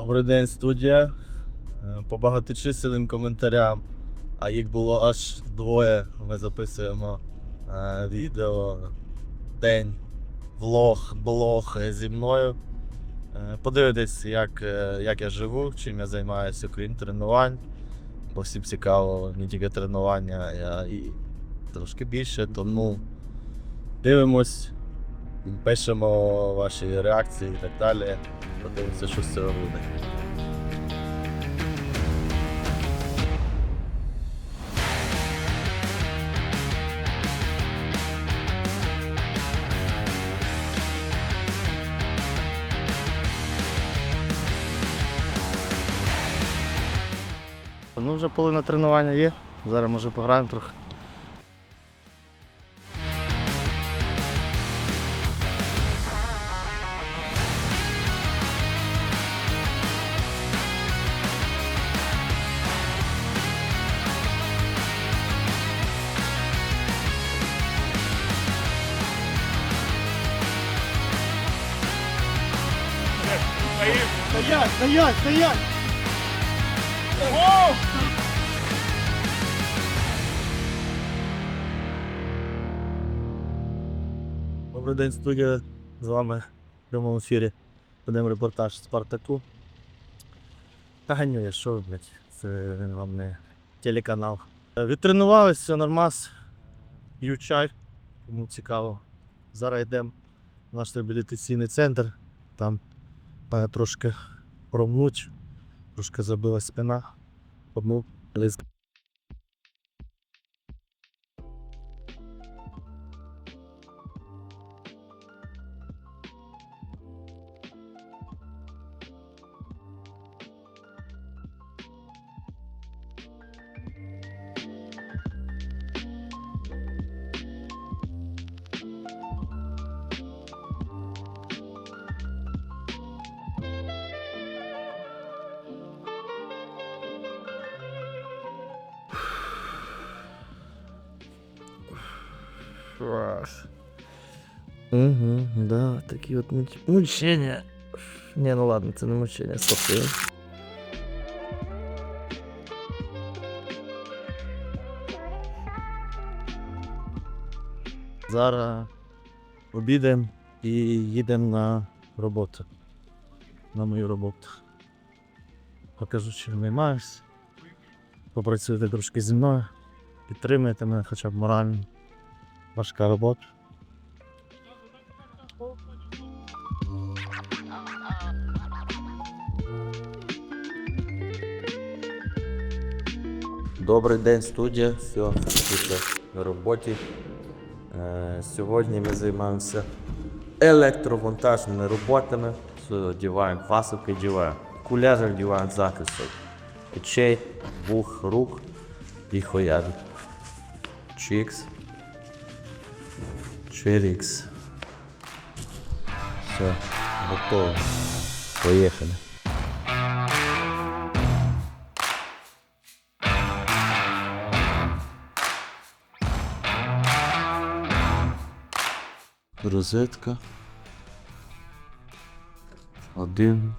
Добрий день, студія. Е, По багаточисленним коментарям, а їх було аж двоє. Ми записуємо е, відео, день, влог, блог зі мною. Е, Подивитись, як, як я живу, чим я займаюся, окрім тренувань. Бо всім цікаво не тільки тренування, а і трошки більше, тому дивимось, пишемо ваші реакції і так далі. Подивимося, що з цього буде. Ну, вже половина тренування є. Зараз може пограємо трохи. Стоять, стоять, стоять! Добрий день, студія. З вами в прямому ефірі. Ведемо репортаж з Спартаку. Та ганю я, що ви, блядь, це вам не телеканал. Відтренувались, все нормас. П'ю чай, кому цікаво. Зараз йдемо в наш реабілітаційний центр. Там трошки промнуть, трошки забила спина. Помив лист. Угу, да, такі от муч... мучення. Не, ну ладно, це не мучення, слухай. Зараз обідаємо і їдемо на роботу. На мою роботу. Покажу, чим займаюся. Попрацюйте трошки зі мною. Підтримуйте мене хоча б морально. Важка робота. Добрий день, студія. Все, на роботі. Е, Сьогодні ми займаємося електровантажними роботами. Одіваємо пасовки, одіваємо куляжі, одіваємо захисток печей, вух, рук і хояди. Чікс. Чирікс. Все, готово. Поїхали. Розетка. Один.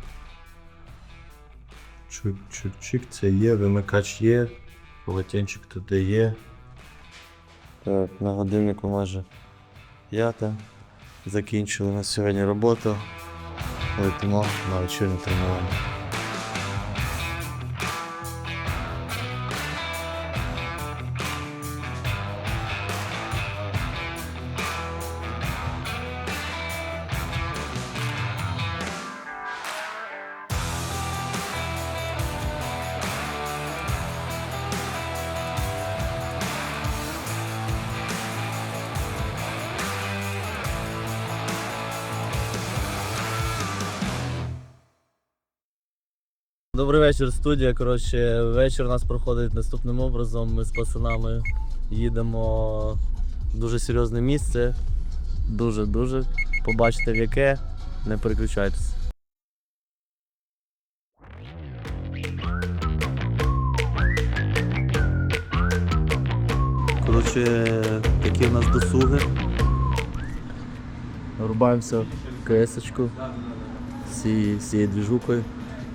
Чик-чик-чик, це є, вимикач є, полотенчик туди є. Так, на годиннику майже п'ята. Закінчили на сьогодні роботу. Летимо на вечірнє тренування. Добрий вечір, студія. Коротше, вечір у нас проходить наступним образом. Ми з пацанами їдемо в дуже серйозне місце. Дуже-дуже. Побачите в яке. Не переключайтесь. Коротше, такі у нас досуги. Рубаємося в цією- з цією двіжукою.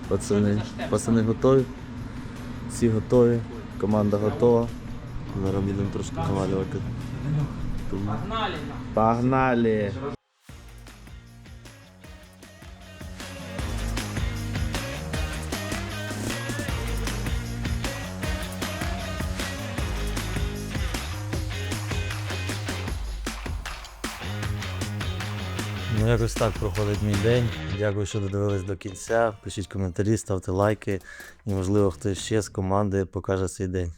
Пацани, пацани готові. Всі готові. Команда готова. Зараз будемо трошки навалювати. Погнали! Погнали! Ну, якось так проходить мій день. Дякую, що додивились до кінця. Пишіть коментарі, ставте лайки. І, можливо, хтось ще з команди покаже цей день.